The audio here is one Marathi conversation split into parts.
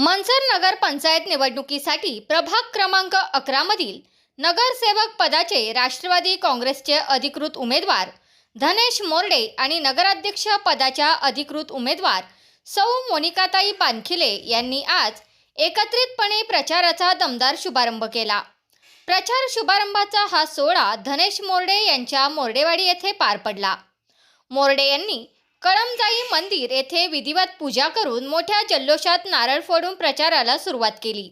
मनसर नगर पंचायत निवडणुकीसाठी प्रभाग क्रमांक अकरा मधील नगरसेवक पदाचे राष्ट्रवादी काँग्रेसचे अधिकृत उमेदवार धनेश मोरडे आणि नगराध्यक्ष पदाच्या अधिकृत उमेदवार सौ मोनिकाताई पानखिले यांनी आज एकत्रितपणे प्रचाराचा दमदार शुभारंभ केला. प्रचार शुभारंभाचा हा सोहळा धनेश मोरडे यांच्या मोरडेवाडी येथे पार पडला. मोरडे यांनी कळमजाई मंदिर येथे विधिवत पूजा करून मोठ्या जल्लोषात नारळ फोडून प्रचाराला सुरुवात केली.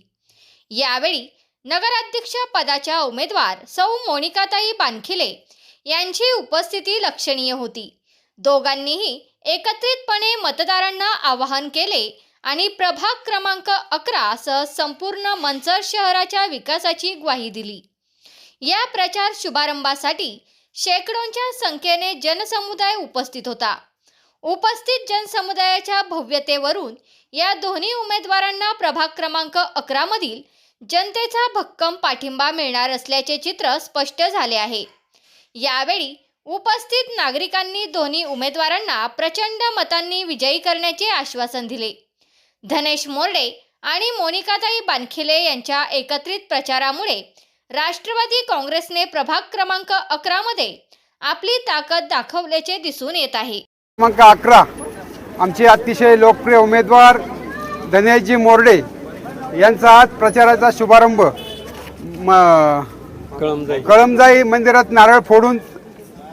यावेळी नगराध्यक्ष पदाच्या उमेदवार सौ मोनिकाताई पानखिले यांची उपस्थिती लक्षणीय होती. दोघांनीही एकत्रितपणे मतदारांना आवाहन केले आणि प्रभाग क्रमांक अकरा सह संपूर्ण मंचर शहराच्या विकासाची ग्वाही दिली. या प्रचार शुभारंभासाठी शेकडोंच्या संख्येने जनसमुदाय उपस्थित होता. उपस्थित जनसमुदायाच्या भव्यतेवरून या दोन्ही उमेदवारांना प्रभाग क्रमांक अकरामधील जनतेचा भक्कम पाठिंबा मिळणार असल्याचे चित्र स्पष्ट झाले आहे. यावेळी उपस्थित नागरिकांनी दोन्ही उमेदवारांना प्रचंड मतांनी विजयी करण्याचे आश्वासन दिले. धनेश मोर्डे आणि मोनिकाताई बानखिले यांच्या एकत्रित प्रचारामुळे राष्ट्रवादी काँग्रेसने प्रभाग क्रमांक अकरामध्ये आपली ताकद दाखवल्याचे दिसून येत आहे. क्रमांक अकरा आमचे अतिशय लोकप्रिय उमेदवार धनेशजी मोरडे यांचा आज प्रचाराचा शुभारंभ. म कळमजाई. कळमजाई मंदिरात नारळ फोडून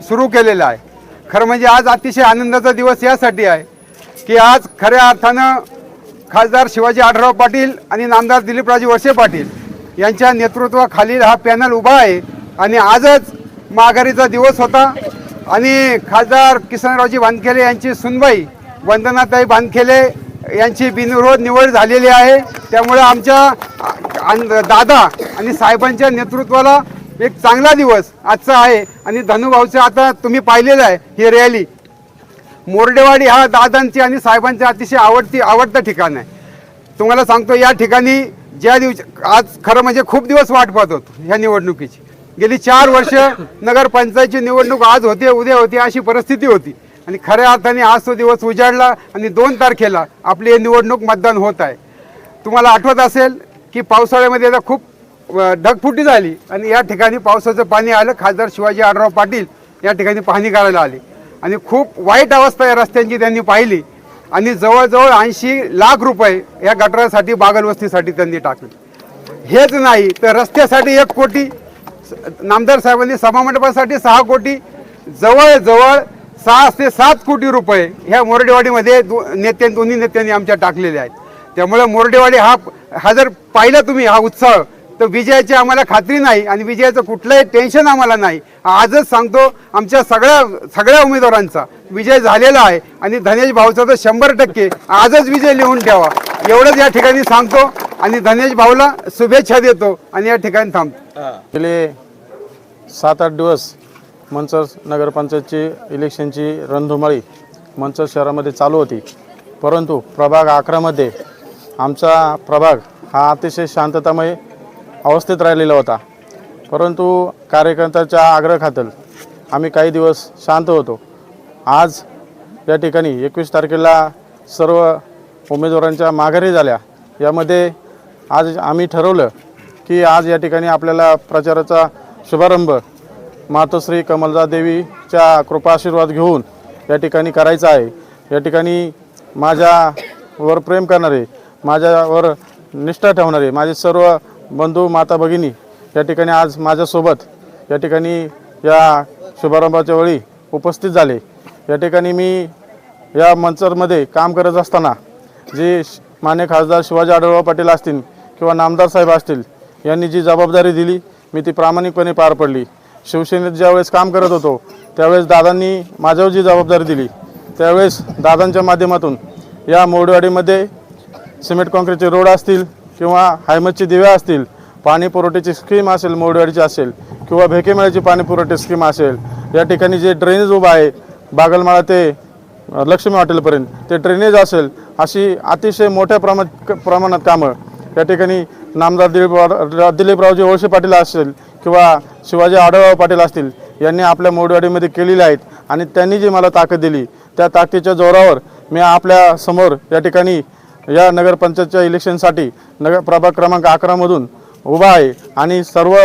सुरू केलेला आहे. खरं म्हणजे आज अतिशय आनंदाचा दिवस यासाठी आहे की आज खऱ्या अर्थानं खासदार शिवाजी आढराव पाटील आणि नामदार दिलीपराजे वळसे पाटील यांच्या नेतृत्वाखालील हा पॅनल उभा आहे आणि आजच माघारीचा दिवस होता. आणि खासदार किसनरावजी बांधखेले यांची सुनबाई वंदनाताई बांधखेले यांची बिनविरोध निवड झालेली आहे. त्यामुळे आमच्या दादा आणि साहेबांच्या नेतृत्वाला एक चांगला दिवस आजचा आहे आणि धनुभाऊचं आता तुम्ही पाहिलेलं आहे ही रॅली मोरडेवाडी हा दादांची आणि साहेबांची अतिशय आवडती आवडतं ठिकाण आहे. तुम्हाला सांगतो या ठिकाणी ज्या दिवशी आज खरं म्हणजे खूप दिवस वाट पाहत होतो ह्या निवडणुकीची. गेली चार वर्ष नगरपंचायतची निवडणूक आज होते उद्या होते अशी परिस्थिती होती. आणि खऱ्या अर्थाने आज तो दिवस उजाडला आणि दोन तारखेला आपली ही निवडणूक मतदान होत आहे. तुम्हाला आठवत असेल की पावसाळ्यामध्ये आता खूप ढगफुटी झाली आणि या ठिकाणी पावसाचं पाणी आलं. खासदार शिवाजी आढराव पाटील या ठिकाणी पाहणी करायला आले. आणि खूप वाईट अवस्था या रस्त्यांची त्यांनी पाहिली आणि जवळजवळ ऐंशी लाख रुपये या गटारासाठी बागलवस्तीसाठी त्यांनी टाकले. हेच नाही तर रस्त्यासाठी एक कोटी नामदार साहेबांनी सभामंडपासाठी सहा कोटी जवळजवळ सहा ते सात कोटी रुपये ह्या मोरडेवाडीमध्ये दो नेत्या दोन्ही नेत्यांनी आमच्या टाकलेल्या आहेत. त्यामुळे मोरडेवाडी हा हा जर पाहिला तुम्ही हा उत्साह तर विजयाची आम्हाला खात्री नाही आणि विजयाचं कुठलंही टेन्शन आम्हाला नाही. आजच सांगतो आमच्या सगळ्या सगळ्या उमेदवारांचा विजय झालेला आहे आणि धनेश भाऊचा तर शंभर टक्के. आजच विजय लिहून ठेवा. एवढंच या ठिकाणी सांगतो आणि धनेश भाऊला शुभेच्छा देतो आणि या ठिकाणी थांबतो. सात आठ दिवस मंचर नगरपंचायतची इलेक्शनची रणधुमाळी मंचर शहरामध्ये चालू होती. परंतु प्रभाग अकरामध्ये आमचा प्रभाग हा अतिशय शांततामय अवस्थेत राहिलेला होता. परंतु कार्यकर्त्याच्या आग्रहाखातर आम्ही काही दिवस शांत होतो. आज या ठिकाणी एकवीस तारखेला सर्व उमेदवारांच्या माघारी झाल्या. यामध्ये आज आम्ही ठरवलं की आज या ठिकाणी आपल्याला प्रचाराचा शुभारंभ. मातोश्री कमलदा देवीच्या कृपा आशीर्वाद घेऊन या ठिकाणी करायचा आहे. या ठिकाणी माझ्यावर प्रेम करणारे माझ्यावर निष्ठा ठेवणारे माझे सर्व बंधू माता भगिनी या ठिकाणी आज माझ्यासोबत या ठिकाणी या शुभारंभाच्या वेळी उपस्थित झाले. या ठिकाणी मी या मंचरमध्ये काम करत असताना जे श- मान्य खासदार शिवाजी आढळराव पाटील असतील किंवा नामदार साहेब असतील यांनी जी जबाबदारी दिली मी ती प्रामाणिकपणे पार पडली. शिवसेनेत ज्यावेळेस काम करत होतो त्यावेळेस दादांनी माझ्यावर जी जबाबदारी दिली त्यावेळेस दादांच्या माध्यमातून या मोडवाडीमध्ये सिमेंट काँक्रीटचे रोड असतील किंवा हायमतची दिव्या असतील पाणी पुरवठ्याची स्कीम असेल मोडवाडीची असेल किंवा भेकेमेळ्याची पाणी पुरवठा स्कीम असेल या ठिकाणी जे ड्रेनेज उभा आहे बागलमाळा ते लक्ष्मी हॉटेलपर्यंत ते ड्रेनेज असेल अशी अतिशय मोठ्या प्रमाणात प्रमाणात कामं या ठिकाणी नामदार दिलीप दिलीपरावजी वळसे पाटील असतील किंवा शिवाजी आढळराव पाटील असतील यांनी आपल्या मोडवाडीमध्ये केलेले आहेत आणि त्यांनी जी मला ताकद दिली त्या ताकदीच्या जोरावर मी आपल्यासमोर या ठिकाणी या नगरपंचायतच्या इलेक्शनसाठी नगर प्रभाग क्रमांक अकरामधून उभा आहे आणि सर्व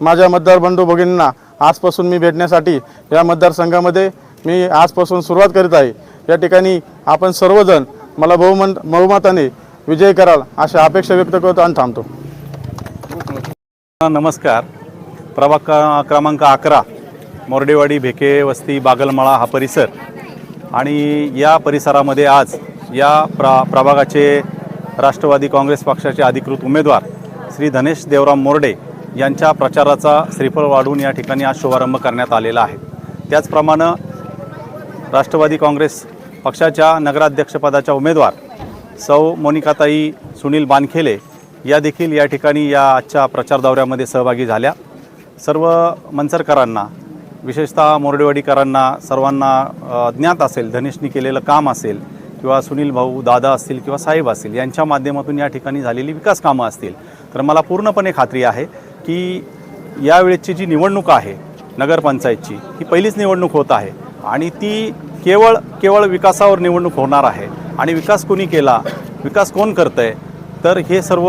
माझ्या मतदार बंधू भगिनींना आजपासून मी भेटण्यासाठी या मतदारसंघामध्ये मी आजपासून सुरुवात करीत आहे. या ठिकाणी आपण सर्वजण मला बहुमन बहुमताने विजय कराल अशा अपेक्षा व्यक्त करतो आणि थांबतो. नमस्कार. प्रभाग क्रमांक अकरा मोर्डेवाडी भेके वस्ती बागलमाळा हा परिसर. आणि या परिसरामध्ये आज या प्रा प्रभागाचे राष्ट्रवादी काँग्रेस पक्षाचे अधिकृत उमेदवार श्री धनेश देवराम मोर्डे यांच्या प्रचाराचा श्रीफळ वाढून या ठिकाणी आज शुभारंभ करण्यात आलेला आहे. त्याचप्रमाणे राष्ट्रवादी काँग्रेस पक्षाच्या नगराध्यक्षपदाच्या उमेदवार सौ मोनिकाताई सुनील बानखेले या देखील या ठिकाणी या आजच्या प्रचार दौऱ्यामध्ये सहभागी झाल्या. सर्व मंचरकरांना विशेषतः मोरडेवाडीकरांना सर्वांना ज्ञात असेल धनेशनी केलेलं काम असेल किंवा सुनील भाऊ दादा असतील किंवा साहेब असतील यांच्या माध्यमातून या ठिकाणी झालेली विकास कामं असतील. तर मला पूर्णपणे खात्री आहे की यावेळेची जी निवडणूक आहे नगरपंचायतची ही पहिलीच निवडणूक होत आहे आणि ती केवळ केवळ विकासावर निवडणूक होणार आहे. आणि विकास कोणी केला विकास कोण करतं आहे तर हे सर्व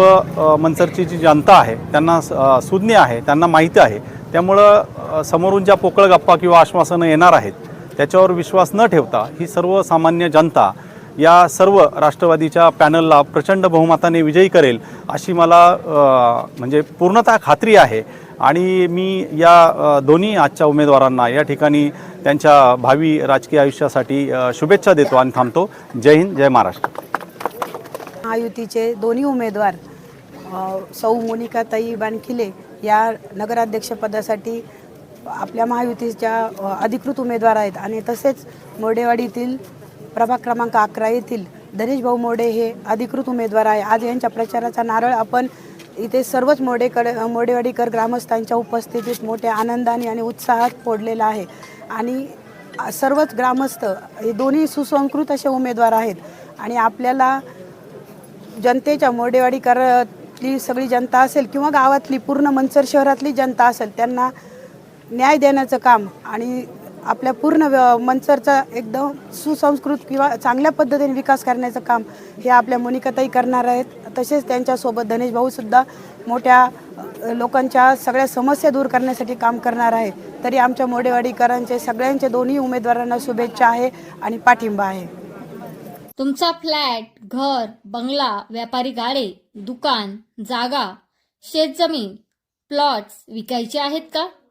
मनसरची जी जनता आहे त्यांना स- सुज्ञ आहे त्यांना माहिती आहे. त्यामुळं समोरून ज्या पोकळ गप्पा किंवा आश्वासनं येणार आहेत त्याच्यावर विश्वास न ठेवता ही सर्वसामान्य जनता या सर्व राष्ट्रवादीच्या पॅनलला प्रचंड बहुमताने विजयी करेल अशी मला म्हणजे पूर्णतः खात्री आहे. आणि मी या दोन्ही आजच्या उमेदवारांना या ठिकाणी त्यांच्या भावी राजकीय आयुष्यासाठी शुभेच्छा देतो आणि थांबतो. जय हिंद जय महाराष्ट्र. महायुतीचे दोन्ही उमेदवार अ, सौ मोनिकाताई बानखिले या नगराध्यक्षपदासाठी आपल्या महायुतीच्या अधिकृत उमेदवार आहेत. आणि तसेच मोडेवाडीतील प्रभाग क्रमांक अकरा येथील धनेश भाऊ मोडे हे अधिकृत उमेदवार आहे. आज यांच्या प्रचाराचा नारळ आपण इथे सर्वच मोडेकडे मोडेवाडीकर ग्रामस्थांच्या उपस्थितीत मोठ्या आनंदाने आणि उत्साहात फोडलेला आहे. आणि सर्वच ग्रामस्थ हे दोन्ही सुसंस्कृत असे उमेदवार आहेत. आणि आपल्याला जनतेच्या मोडेवाडीकरातली सगळी जनता असेल किंवा गावातली पूर्ण मंचर शहरातली जनता असेल त्यांना न्याय देण्याचं काम आणि आपल्या पूर्ण मंचरचा एकदम सुसंस्कृत किंवा चांगल्या पद्धतीने विकास करण्याचं काम हे आपल्या मोनिकाताई करणार आहेत. तसेच त्यांच्यासोबत धनेश भाऊसुद्धा मोठ्या लोकांच्या सगळ्या समस्या दूर करण्यासाठी काम करणार आहे. तरी आमच्या मोडेवाडीकरांचे सगळ्यांचे दोन्ही उमेदवारांना शुभेच्छा आहे आणि पाठिंबा आहे. तुमचा फ्लॅट घर बंगला व्यापारी गाडे दुकान जागा शेतजमीन प्लॉट्स विकायचे आहेत का?